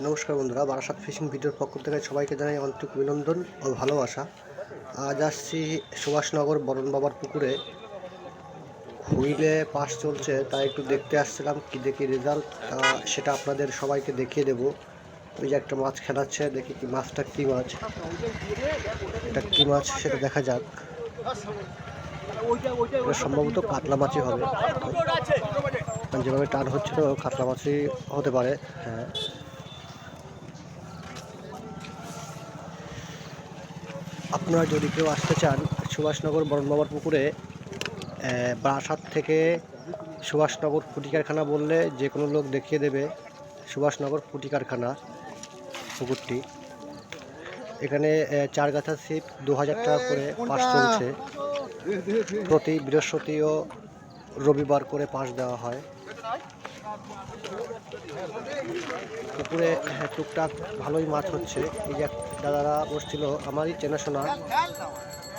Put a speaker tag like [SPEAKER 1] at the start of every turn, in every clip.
[SPEAKER 1] নমস্কার বন্ধুরা, বারাসাত ফিশিং ভিডিওর পক্ষ থেকে সবাইকে জানাই আন্তরিক অভিনন্দন ও ভালোবাসা। আজ আসছি সুভাষনগর বরণ বাবার পুকুরে। হুইলে পাস চলছে, তাই একটু দেখতে আসছিলাম, কি দেখি রেজাল্ট সেটা আপনাদের সবাইকে দেখিয়ে দেবো। ওই যে একটা মাছ খেলাচ্ছে, দেখি কি মাছটা কী মাছ। এটা কী মাছ সেটা দেখা যাক। সম্ভবত কাতলা মাছই হবে। যেভাবে টান হচ্ছিল, কাতলা মাছই হতে পারে। হ্যাঁ। আপনারা যদি কেউ আসতে চান সুভাষনগর বরণবাবার পুকুরে বারাসাত থেকে সুভাষনগর ফুটি কারখানা বললে যে কোনো লোক দেখিয়ে দেবে সুভাষনগর ফুটি কারখানা পুকুরটি। এখানে চার গাছা সিপ দু হাজার টাকা করে পাস চলছে। প্রতি বৃহস্পতি ও রবিবার করে পাস দেওয়া হয়। পুকুরে হ্যাঁ, টুকটাক ভালোই মাছ হচ্ছে। এই যে দাদারা বসছিল আমারই চেনাশোনা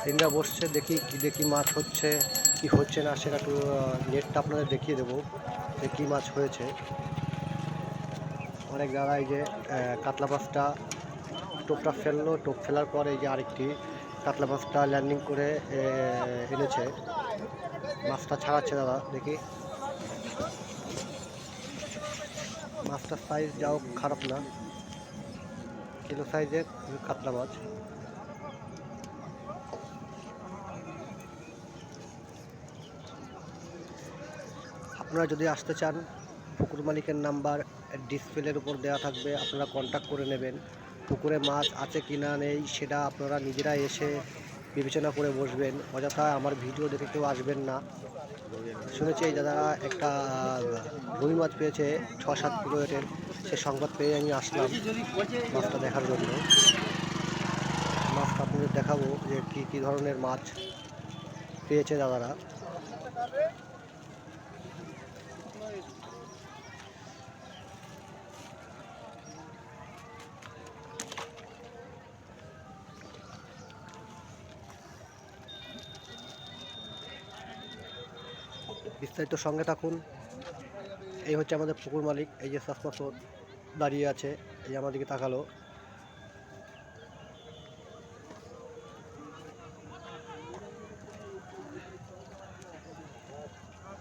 [SPEAKER 1] তিনটা বসছে দেখি কি দেখি মাছ হচ্ছে কি হচ্ছে না সেটা একটু নেটটা আপনাদের দেখিয়ে দেবো যে কী মাছ হয়েছে। অনেক দাদা এই যে কাতলা মাছটা টোপটা ফেলল। টোপ ফেলার পর এই যে আরেকটি কাতলা মাছটা ল্যান্ডিং করে এনেছে। মাছটা ছাড়াচ্ছে দাদা দেখি। মাছটার সাইজ যাও খারাপ না। কিলো সাইজের কাতলা মাছ। আপনারা যদি আসতে চান, পুকুর মালিকের নাম্বার ডিসপ্লের উপর দেওয়া থাকবে, আপনারা কন্ট্যাক্ট করে নেবেন। পুকুরে মাছ আছে কি না নেই, সেটা আপনারা নিজেরা এসে বিবেচনা করে বসবেন। অযথা আমার ভিডিও দেখে কেউ আসবেন না। শুনেছি এই দাদারা একটা রুই মাছ পেয়েছে ছ সাত কিলো এটের সে সংবাদ পেয়ে আমি আসলাম মাছটা দেখার জন্য। মাছটা আপনাদের দেখাবো যে কী কী ধরনের মাছ পেয়েছে দাদারা। বিস্তারিত সঙ্গে থাকুন। এই হচ্ছে আমাদের পুকুর মালিক, এই যে চাষমাস দাঁড়িয়ে আছে, এই যে দিকে তাকালো।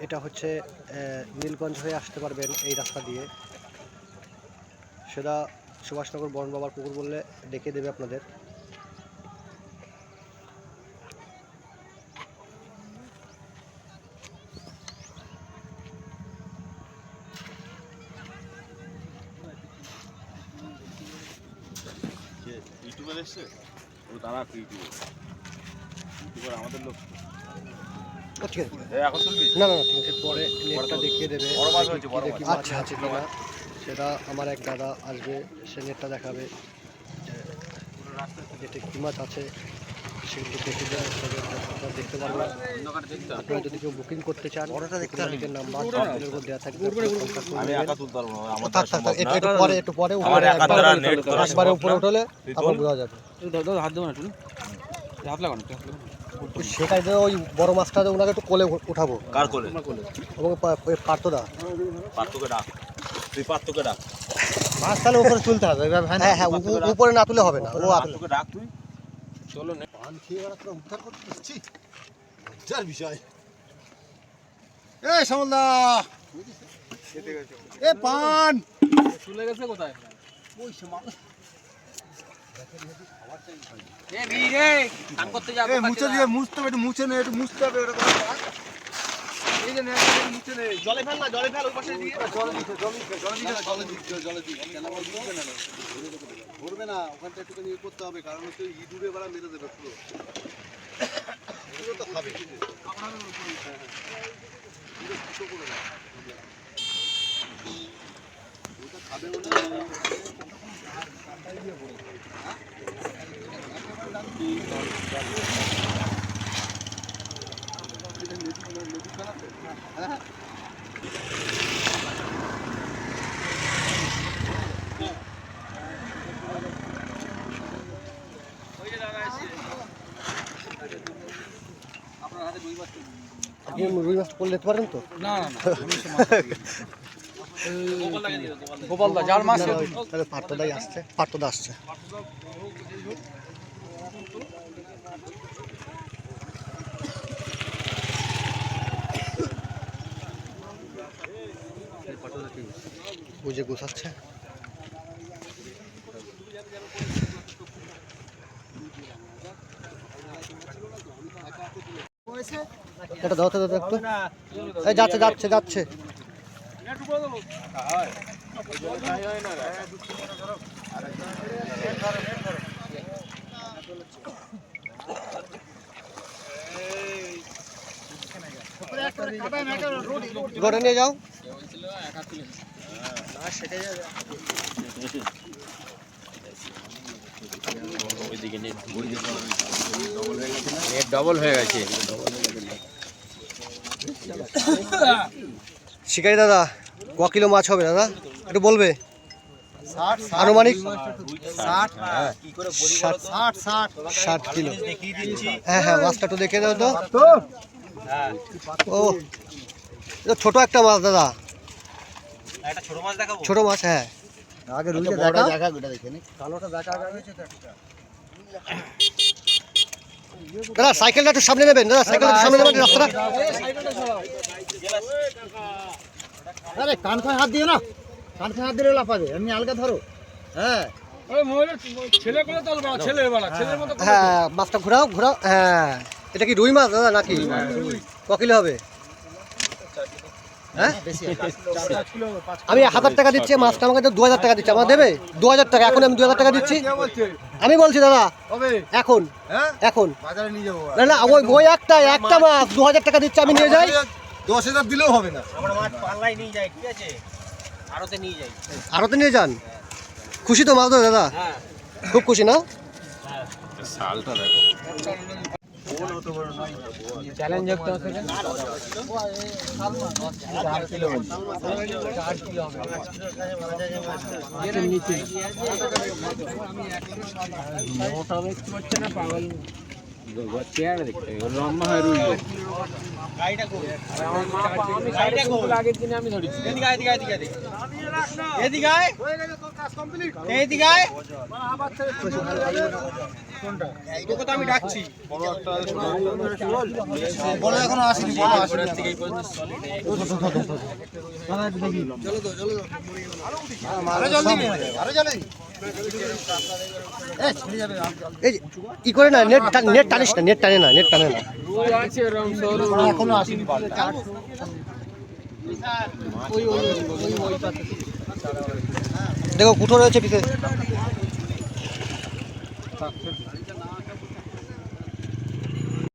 [SPEAKER 1] এটা হচ্ছে নীলগঞ্জ হয়ে আসতে পারবেন এই রাস্তা দিয়ে। সেটা সুভাষনগর বরণ বাবার পুকুর বললে ডেকে দেবে আপনাদের
[SPEAKER 2] কে ইউটিউবার এসছে ও তারা ইউটিউবার ইউটিউবার আমাদের লোক।
[SPEAKER 1] ঠিক আছে
[SPEAKER 2] এখন তুলবি?
[SPEAKER 1] না না না, ঠিক আছে। পরে নেটটা দেখিয়ে দেবে।
[SPEAKER 2] বড় মাছ হয়েছে,
[SPEAKER 1] কি
[SPEAKER 2] বড় মাছ।
[SPEAKER 1] মাছ
[SPEAKER 2] আচ্ছা,
[SPEAKER 1] আছে কিনা। সেটা আমার এক দাদা আসবে সে নেটটা দেখাবে যেটা কী মাছ আছে। সেগুলো দেখে দেখতে পারবেন আপনারা যদি কেউ বুকিং করতে চান দেওয়া উপরে
[SPEAKER 2] না।
[SPEAKER 1] সেটাই ওই বড় মাছটা ওনাকে একটু কোলে উঠাবো এবং মাছ তাহলে উপরে তুলতে হবে হ্যাঁ হ্যাঁ উপ- উপরে না তুলে হবে না ও
[SPEAKER 2] ডাক তুই চলো নে।
[SPEAKER 3] পান খেয়ে ওরা তোরা উদ্ধার করতে এসছি। লজ্জার বিষয়। এই শ্যামলদা। এ পান।
[SPEAKER 4] চলে গেছে কোথায়?
[SPEAKER 3] ওই শ্যামল।
[SPEAKER 4] এ
[SPEAKER 3] এ জলে ফেল না জলে ফেল ওই পাশে দিয়ে। জলে দিতে। জলে দিতে জলে দিতে জলে দিতে। ধরবে না, ওখানটা একটুখানি ইয়ে করতে হবে, কারণ হচ্ছে ইঁদুরে বেড়া মেরে দেবে পুরো। এগুলো তো খাবে। ওটা খাবে মানে
[SPEAKER 1] আপনি রুই মাছটা করলে পারেন তো?
[SPEAKER 4] না না না আমি সে মাছ ধরি। গোপালদা যার মাছ
[SPEAKER 1] তাহলে পার্থদাই আসছে পার্থদা আসছে। বুঝে গোছাচ্ছে। এটা দাও তো দাও একটু। এই যাচ্ছে যাচ্ছে যাচ্ছে। গড়ে নিয়ে যাও।
[SPEAKER 2] ডবল হয়ে গেছে
[SPEAKER 1] শিকারি দাদা ক কিলো মাছ হবে দাদা? একটু বলবে? আনুমানিক? ষাট ষাট। কিলো। হ্যাঁ হ্যাঁ মাছটা একটু দেখে দাও তো। ও এটা ছোট একটা মাছ দাদা। ছোট মাছ হ্যাঁ।
[SPEAKER 3] আগে রুইটা দেখা। দেখা কালোটা দেখা আগে।
[SPEAKER 1] দাদা সাইকেলটা একটু সামনে নেবেন। দাদা সাইকেলটা সামনে নেবেন রাস্তাটা।
[SPEAKER 3] আরে কান খায় হাত দিও না। কান খায় হাত দিলে লাফাবে। এমনি আলগা ধরো। হ্যাঁ।
[SPEAKER 1] হ্যাঁ মাছটা ঘোরাও ঘোরাও। হ্যাঁ। এটা কি রুই মাছ দাদা নাকি? ক কিলো হবে? আমি হাজার টাকা দিচ্ছি মাছটা আমাকে দু হাজার টাকা দিচ্ছে। আমার দেবে? দু হাজার টাকা এখন আমি দু হাজার টাকা দিচ্ছি? আমি বলছি দাদা এখন।
[SPEAKER 3] হ্যাঁ?
[SPEAKER 1] এখন।
[SPEAKER 3] বাজারে
[SPEAKER 1] না না ওই ওই একটা একটা মাছ দু হাজার টাকা দিচ্ছে আমি নিয়ে যাই।
[SPEAKER 3] দশ হাজার দিলেও হবে না।
[SPEAKER 1] আরতে নিয়ে যান? খুশি তো মাছ দাদা? খুব খুশি না?
[SPEAKER 2] দেখো। লম্বা চার কিলো
[SPEAKER 4] আগের মোটা দেখতে পাচ্ছে না আয়, এদিকে আয়, এদিকে আয়, এদিকে আয়। এদিকে আয়। এদিকে আয়। তোকে তো আমি ডাকছি
[SPEAKER 3] বলো আরও জলদি আরও জলদি
[SPEAKER 1] ই করে না, নেট নেট টানিস না, নেট টানে না, নেট টানে না।
[SPEAKER 3] এখনও আসেনি
[SPEAKER 1] দেখো, কুঠো রয়েছে পিছে